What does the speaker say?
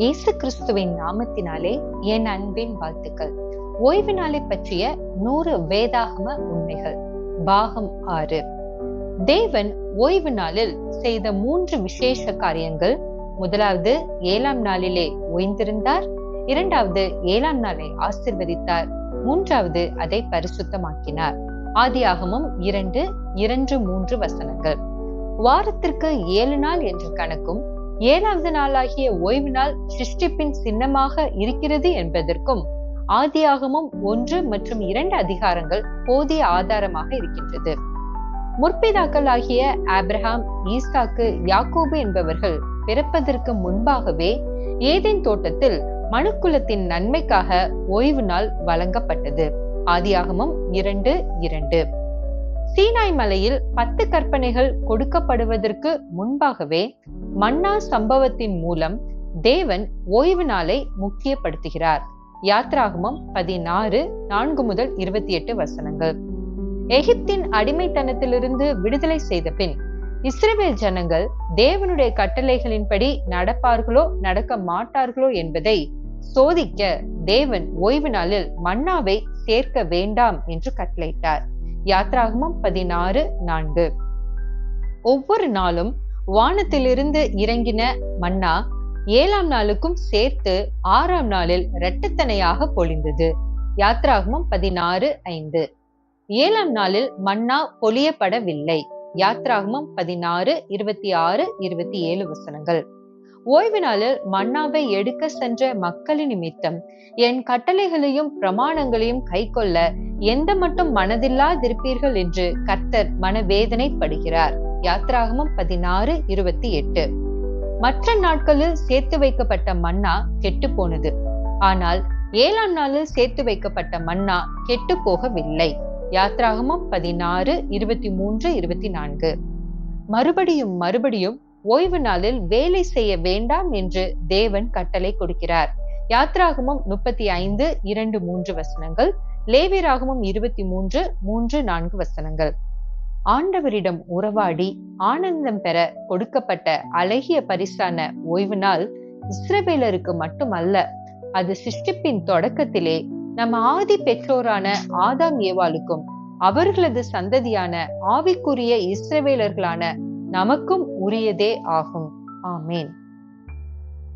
இயேசு கிறிஸ்துவின் நாமத்தினாலே என் அன்பின் வாழ்த்துக்கள். ஓய்வு நாளை பற்றிய நூறு வேதாகம உண்மைகள். பாகம் ஆறு. தேவன் ஓய்வு நாளில் செய்த மூன்று விசேஷ காரியங்கள். முதலாவது ஏழாம் நாளிலே ஓய்ந்திருந்தார். இரண்டாவது ஏழாம் நாளை ஆசிர்வதித்தார். மூன்றாவது அதை பரிசுத்தமாக்கினார். ஆதியாகமும் இரண்டு இரண்டு மூன்று வசனங்கள். வாரத்திற்கு ஏழு நாள் என்ற கணக்கும் ஏழாவது நாளாகிய ஓய்வு நாள் சிருஷ்டிப்பின் சின்னமாக இருக்கிறது என்பதற்கும் ஆதியாகமும் ஒன்று மற்றும் இரண்டு அதிகாரங்கள் போதிய ஆதாரமாக இருக்கின்றது. முற்பிதாக்கள் ஆகிய ஆப்ரஹாம் ஈஸ்டாக்கு யாக்கோபு என்பவர்கள் பிறப்பதற்கு முன்பாகவே ஏதேன் தோட்டத்தில் மனுக்குலத்தின் நன்மைக்காக ஓய்வு நாள் வழங்கப்பட்டது. ஆதியாகமும் இரண்டு இரண்டு. சீனாய் மலையில் பத்து கற்பனைகள் கொடுக்கப்படுவதற்கு முன்பாகவே மன்னா சம்பவத்தின் மூலம் தேவன் ஓய்வு நாளை முக்கியப்படுத்துகிறார். யாத்ராகமம் பதினாறு நான்கு முதல் இருபத்தி எட்டு வசனங்கள். எகிப்தின் அடிமைத்தனத்திலிருந்து விடுதலை செய்த பின் இஸ்ரேல் ஜனங்கள் தேவனுடைய கட்டளைகளின்படி நடப்பார்களோ நடக்க மாட்டார்களோ என்பதை சோதிக்க தேவன் ஓய்வு நாளில் மன்னாவை சேர்க்க வேண்டாம் என்று கட்டளையிட்டார். யாத்ராகமம் பதினாறு நான்கு. ஒவ்வொரு நாளும் வானத்திலிருந்து இறங்கின மன்னா ஏழாம் நாளுக்கும் சேர்த்து ஆறாம் நாளில் இரட்டத்தனையாக பொழிந்தது. யாத்ராகமம் பதினாறு ஐந்து. ஏழாம் நாளில் மன்னா பொழியப்படவில்லை. யாத்ராகமம் பதினாறு இருபத்தி ஆறு இருபத்தி ஏழு வசனங்கள். ஓய்வு நாளில் மன்னாவை எடுக்க சென்ற மக்களின் நிமித்தம் என் கட்டளைகளையும் பிரமாணங்களையும் கைக்கொள்ள எந்த மட்டும் மனதில்லாதிருப்பீர்கள் என்று கர்த்தர் மனவேதனைப்படுகிறார். யாத்ராகமம் பதினாறு இருபத்தி எட்டு. மற்ற நாட்களில் சேர்த்து வைக்கப்பட்ட மன்னா கெட்டு போனது ஆனால் ஏழாம் நாளில் சேர்த்து வைக்கப்பட்ட மன்னா கெட்டு போகவில்லை யாத்ராகமம் பதினாறு இருபத்தி மூன்று இருபத்தி நான்கு. மறுபடியும் மறுபடியும் ஓய்வு நாளில் வேலை செய்ய வேண்டாம் என்று தேவன் கட்டளை கொடுக்கிறார். யாத்ராகமம் முப்பத்தி ஐந்து இரண்டு மூன்று வசனங்கள் லேவியராகமம் இருபத்தி மூன்று மூன்று நான்கு வசனங்கள். ஆண்டவரிடம் உறவாடி ஆனந்தம் பெற கொடுக்கப்பட்ட அழகிய பரிசான ஓய்வு நாள் இஸ்ரவேலருக்கு மட்டுமல்ல அது சிருஷ்டிப்பின் தொடக்கத்திலே நம்ம ஆதி பெற்றோரான ஆதாம் ஏவாளுக்கும் அவர்களது சந்ததியான ஆவிக்குரிய இஸ்ரவேலர்களான நமக்கும் உரியதே ஆகும். ஆமேன்.